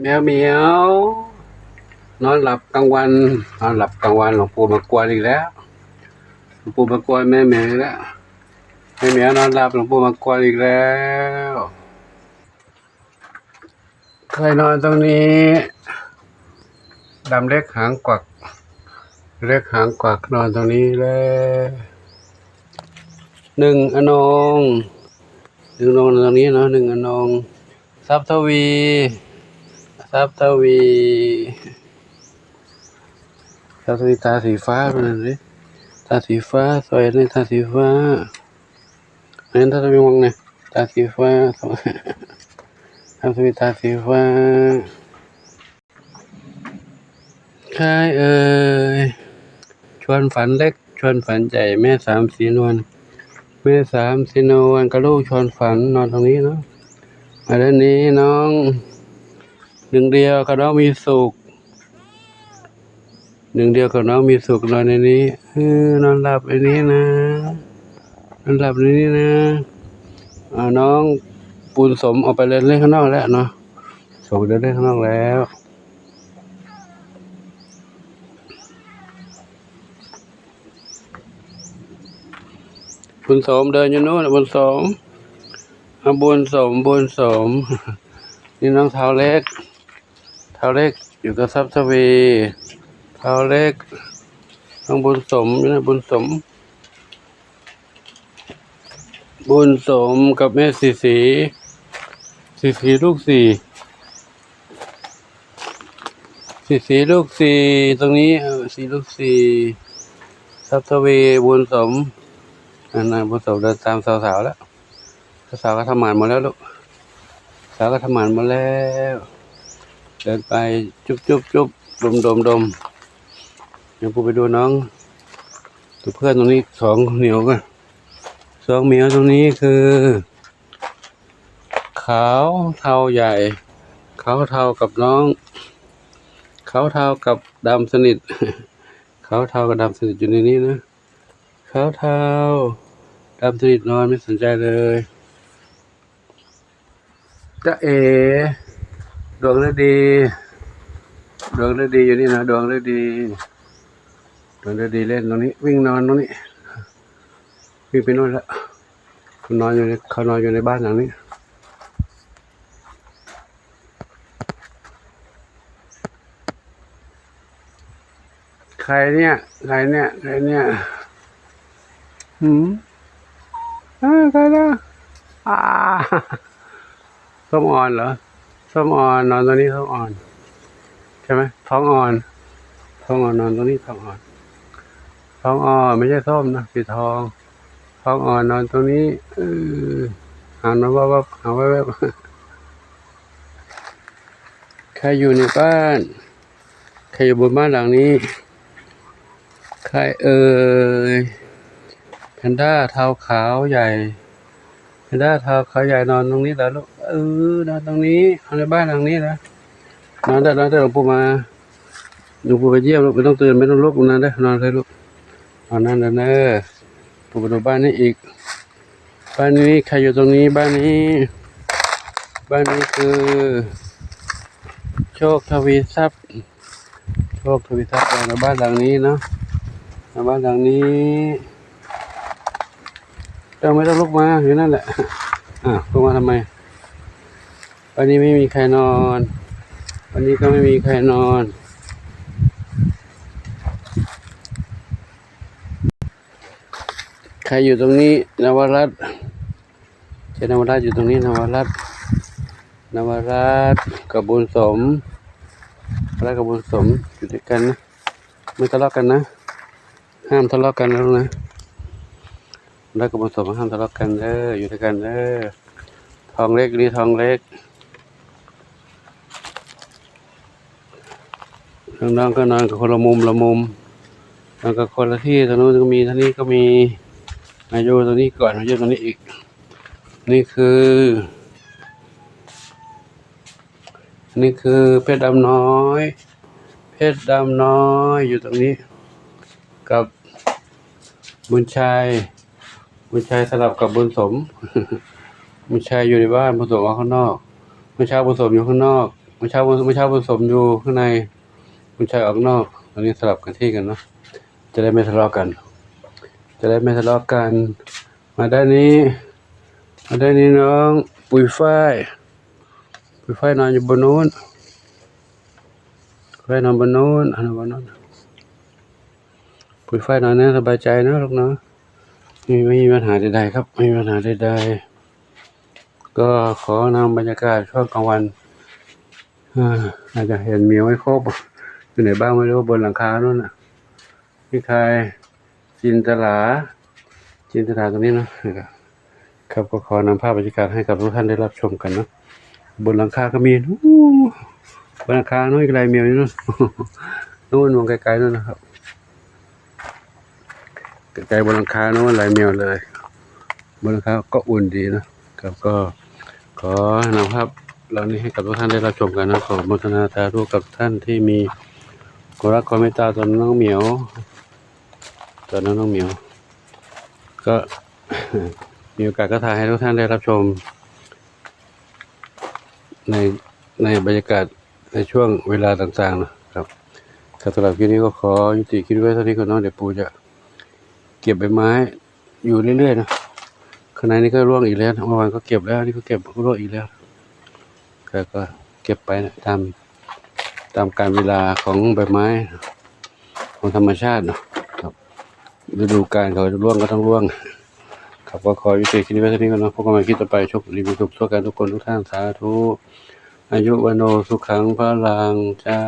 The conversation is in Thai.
แมวเหมียวนอนหลับกลางวันนอนหลับกลางวันหลวงปู่มากวนอีกแล้วหลวงปู่มากวนแม่เหมียวอีกแล้วแม่เหมียวนอนหลับหลวงปู่มากวนอีกแล้ว เคยนอนตรงนี้ดำเล็กหางกวัก เล็กหางกวักนอนตรงนี้แล้วหนึ่งอนงหนึ่งอนงนอนตรงนี้เนาะหนึ่งอนงทรัพย์ทวี ทรัพย์ทวีทรัพย์ทวีตาสีฟ้าเป็นอะไรตาสีฟ้าสวยเลยตาสีฟ้าเห็นตาทวีมองเนี่ยตาสีฟ้าทรัพย์ทวีตาสีฟ้าใครเอ่ยชวนฝันเล็กชวนฝันใหญ่แม่สามสีนวลแม่สามสีนวลกับลูกชวนฝันนอนตรงนี้เนาะมาด้านนี้น้อง หนึ่งเดียวกับน้องมีสุข หนึ่งเดียวกับน้องมีสุขนอนในนี้เออนอนหลับในนี้นะ นอนหลับในนี้นะอ่าน้องปูนสมออกไปเล่นเล่นข้างนอกแล้วเนาะส่งเดินเล่นข้างนอกแล้วบุญสมเดินอยู่โน่นบุญสมอาบุญสมบุญสม นี่น้องเท้าเล็ก ท้าเล็กอยู่กับทรัพย์ทวีเท้าเล็กน้องบุญสมอยู่นะบุญสม บุญสมกับแม่สีสีสีสีลูกสี่สีสีลูกสี่ตรงนี้สีลูกสี่ทรัพย์ทวีบุญสมอันนั้นบุญสมเดินตามสาวๆแล้วสาวก็ทำงานหมดแล้วลูกสาวก็ทำงานหมดแล้ว เดินไปจุ๊บจุ๊บจุ๊บดมดมดมเดี๋ยวกูไปดูน้องตัวเพื่อนตรงนี้สองเหนียวกันสองเหมียวตรงนี้คือ ขาวเทาใหญ่ ขาวเทากับน้อง ขาวเทากับดำสนิท ขาวเทากับดำสนิทอยู่ในนี้นะขาวเทาดำสนิทนอนไม่สนใจเลยจะเอ ดวงฤดี ดวงฤดีอยู่นี่นะดวงฤดี ดวงฤดีเล่นตรงนี้ วิ่งนอนตรงนี้วิ่งไปโน่นละเขานอนอยู่ในเขานอนอยู่ในบ้านหลังนี้ใครเนี่ยใครเนี่ยใครเนี่ยหืมอ่าใครนะอ่าส้มอ่อนเหรอ ส้มอ่อนนอนตรงนี้ส้มอ่อนใช่ไหมท้องอ่อนท้องอ่อนนอนตรงนี้ท้องอ่อนท้องอ่อนไม่ใช่ส้มนะสีทองท้องอ่อนนอนตรงนี้เออหานมาว่าว่าหาว่าแบบใครอยู่ในบ้านใครอยู่บนบ้านหลังนี้ ใครเอ่ยแพนด้าเท้าขาวใหญ่แพนด้าเท้าขาวใหญ่นอนตรงนี้เหรอลูก เออนอนตรงนี้นอนในบ้านหลังนี้นะนอนได้นอนได้หลวงปู่มาหลวงปู่ไปเยี่ยมไม่ต้องตื่นไม่ต้องลุกนอนได้นอนเลยลูกนอนนั่นเลยเนอะปู่ไปดูบ้านนี้อีก บ้านนี้ใครอยู่ตรงนี้บ้านนี้ บ้านนี้คือ โชคทวีทรัพย์ โชคทวีทรัพย์ในบ้านหลังนี้เนาะในบ้านหลังนี้เจ้าไม่ต้องลุกมาอยู่นั่นแหละ อะลุกมาทำไม วันนี้ไม่มีใครนอน วันนี้ก็ไม่มีใครนอน ใครอยู่ตรงนี้นวรัตเจ้านวรัตอยู่ตรงนี้นวรัตนวรัตกับบุญสมนวรัตน์กับบุญสมอยู่ด้วยกันนะไม่ทะเลาะกันนะ ห้ามทะเลาะกันแล้วนะนวรัตน์กับบุญสมห้ามทะเลาะกันเด้ออยู่ด้วยกันเด้อทองเล็กนี่ทองเล็ก น้องๆก็นอนกับคนละมุมละมุมนอนกับคนละที่ทางนู้นก็มีท่านี้ก็มีมายู่ตรงนี้ก่อนมายู่ตรงนี้อีก นี่คือนี่คือเพชรดำน้อย เพชรดำน้อยอยู่ตรงนี้ กับบุญชัยบุญชัยสลับกับบุญสมบุญชัยอยู่ในบ้านบุญสมออกข้างนอกบุญชัยบุญสมอยู่ข้างนอกมื่อเช้าเมื่อเช้าผสมอยู่ข้างใน คุณชายออกนอกตอนนี้สลับกันที่กันเนาะจะได้ไม่ทะเลาะกัน จะได้ไม่ทะเลาะกัน มาด้านนี้ มาด้านนี้น้องปุยฝ้ายปุยฝ้ายนอนอยู่บนนู้นปุยฝ้ายนอนบนนู้นอันอนบนนู้นปุยฝ้ายนอนนะสบายใจนะลูกเนาะไม่ไม่มีปัญหาใดๆครับ ไม่มีปัญหาใดๆก็ขอนำบรรยากาศช่วงกลางวันอ่าอาจจะเห็นเมียวไม่ครบ อยู่ไหนบ้างไม่รู้บนหลังคาโน่นน่ะพี่คายจินตลา จินตลาตรงนี้เนาะนะครับก็ขอนำภาพบรรยากาศให้กับทุกท่านได้รับชมกันเนาะบนหลังคาก็มีนบนหลังคาโน้นอีกลายเมียวอยู่นู่นนู่นมองไกลๆนู่นนะครับไกลๆบนหลังคาโน้นลายเมียวเลยบนหลังคาก็อุ่นดีนะครับก็ขอนำภาพเหล่านี้ให้กับทุกท่านได้รับชมกันนะขออนุโมทนาสาธุกับท่านที่มี ความรักความเมตตาตอน้องเหมียว ตอน้องน้องเหมียว ก็มีโอกาสก็ถ่ายให้ทุกท่านได้รับชม ในในบรรยากาศในช่วงเวลาต่างๆนะครับครับสำหรับคลิปนี้ก็ขอยุติคลิปไว้เท่านี้ก่อนเนาะเดี๋ยวปูจะเก็บใบไม้อยู่เรื่อยๆนะข้างในนี้ก็ร่วงอีกแล้วเมื่อวานก็เก็บแล้วนี่ก็เก็บร่วงอีกแล้วก็ก็เก็บไปนะตาม ตามการเวลาของใบไม้ของธรรมชาติเนาะครับฤดูกาลเขาจะร่วงก็ต้องร่วง ครับก็ขอยุติคลิปไว้เท่านี้ก่อนเนาะพบกันใหม่คลิปต่อไปโชคดีมีสุขทั่วกันทุกคนทุกท่านสาธุอายุวันโนสุขังพระลังเจ้า